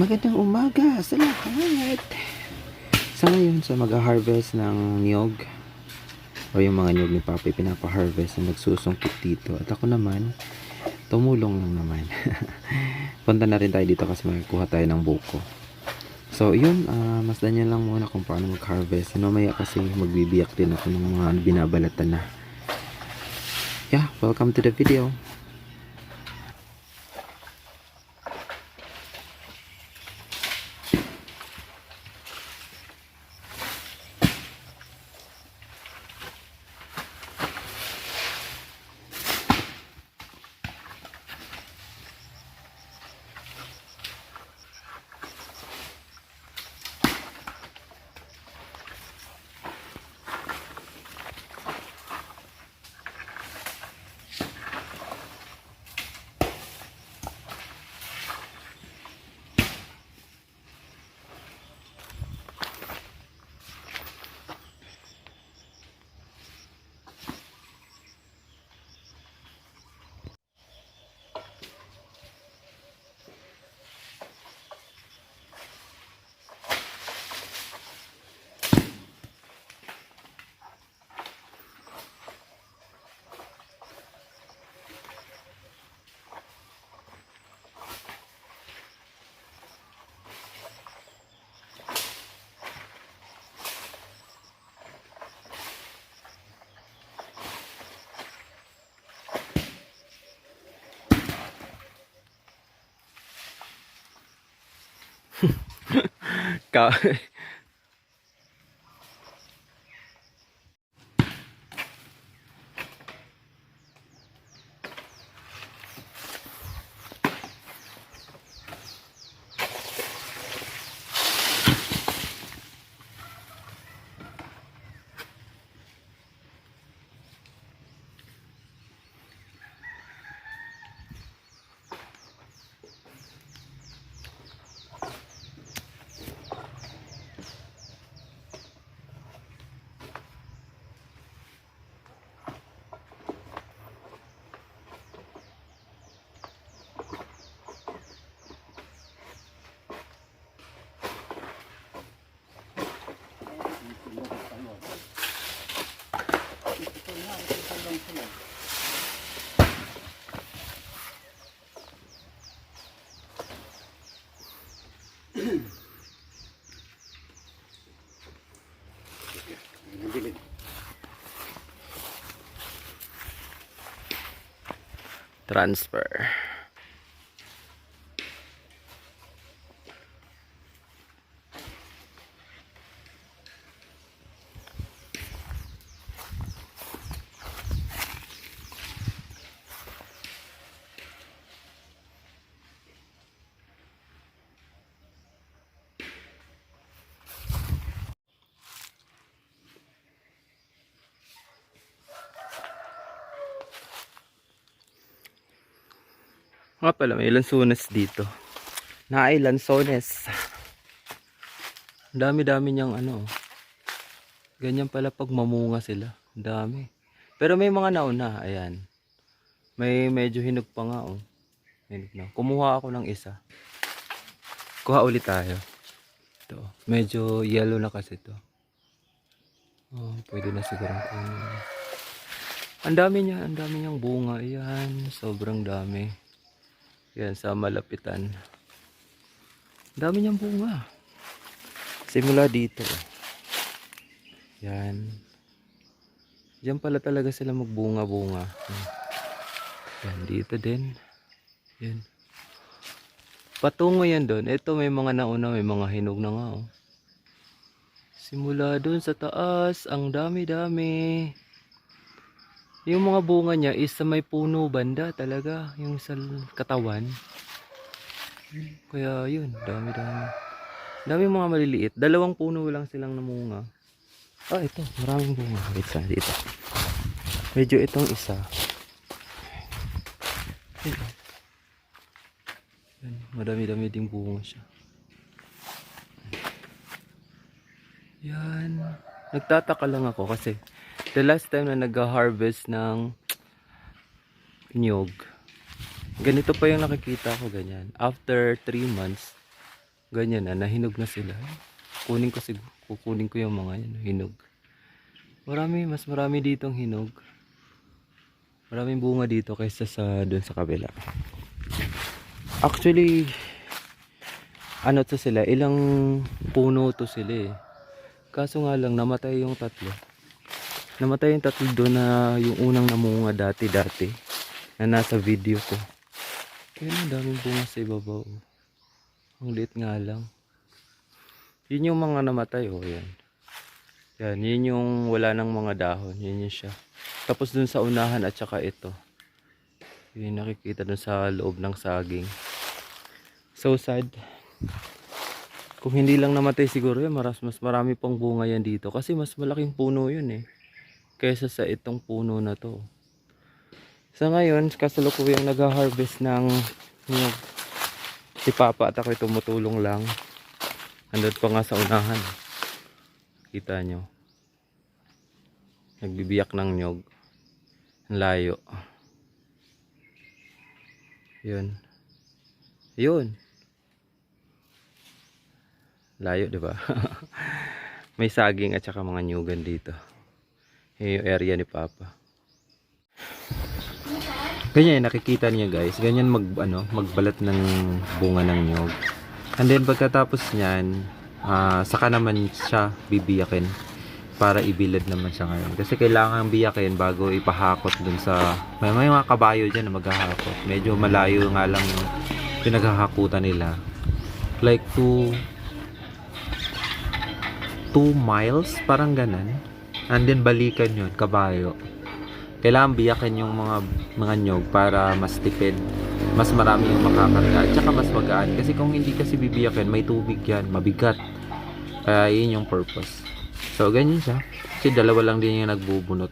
Magandang umaga sa lahat. Sa ngayon, sa mag-harvest ng niyog o yung mga niyog ni Papi pinapa-harvest na nagsusungkit dito. At ako naman, tumulong lang naman. Punta na rin tayo dito kasi magkuha tayo ng buko. So, yun, ah, masdan nyo lang muna kung paano mag-harvest. And mamaya kasi magbibiyak din ako ng mga binabalatan na. Yeah, welcome to the video. 搞 transfer. Nga pala, may lansones dito. Na ay lansones. Dami-dami niyang ano. Ganyan pala pag mamunga sila. Dami. Pero may mga nauna. Ayan. May medyo hinog pa nga oh. Hinog na. Kumuha ako ng isa. Kuha ulit tayo. Ito. Medyo yellow na kasi to. Oh, pwede na siguro. Ang dami niya, ang dami niyang bunga. Ayan, sobrang dami. Yan sa malapitan. Dami niyang bunga. Simula dito. Yan. Diyan pala talaga sila magbunga-bunga. Yan, dito din. Yan. Patungo yan doon. Ito may mga nauna, may mga hinog na nga. Oh. Simula doon sa taas, ang dami-dami. Yung mga bunga niya is sa may puno banda talaga, yung sa katawan. Kaya yun, dami-dami. Dami mga maliliit. Dalawang puno lang silang namunga. Ah, ito, maraming bunga. Wait sa dito. Medyo itong isa. Madami-dami ding bunga siya. Yan. Nagtataka lang ako kasi the last time na nag-harvest ng nyog, ganito pa yung nakikita ko ganyan. After 3 months, ganyan na, nahinog na sila. Kunin ko siguro, kukunin ko yung mga yan, hinog. Marami, mas marami ditong hinog. Maraming bunga dito kaysa sa doon sa kabila. Actually, ano to sila, ilang puno to sila eh. Kaso nga lang, namatay yung tatlo. Namatay yung tatlo doon na yung unang namunga dati-dati. Na nasa video ko. Kaya ang daming bunga sa ibabaw. Ang liit nga lang. Yun yung mga namatay, oh, yan. Yan, yun yung wala ng mga dahon. Yun yun siya. Tapos dun sa unahan at saka ito. Yun nakikita dun sa loob ng saging. So sad. Kung hindi lang namatay siguro maras, mas marami pang bunga yan dito. Kasi mas malaking puno yun eh. Kaysa sa itong puno na to. Sa ngayon, kasalukuyang nag-harvest ng nyug. Si Papa at ako'y tumutulong lang. Andun pa nga sa unahan. Kita nyo. Nagbibiyak ng nyog. Ang layo. Yun. Yun. Layo, di ba? May saging at saka mga nyugan dito. Yun yung area ni Papa. Ganyan, nakikita niyo guys. Ganyan mag, ano, magbalat ng bunga ng nyog. And then pagkatapos niyan, ah, saka naman siya bibiyakin para ibilad naman siya ngayon. Kasi kailangan biyakin bago ipahakot dun sa... May, may mga kabayo dyan na maghahakot. Medyo malayo nga lang yung pinaghahakutan nila. Like two... two miles, parang ganan. And then balikan yun, kabayo. Kailangan biyakin yung mga mga nyog para mas tipid. Mas marami yung makakarga. At saka mas magaan. Kasi kung hindi kasi bibiyakin, may tubig yan. Mabigat. Kaya yun yung purpose. So, ganyan siya. Kasi dalawa lang din yung nagbubunot.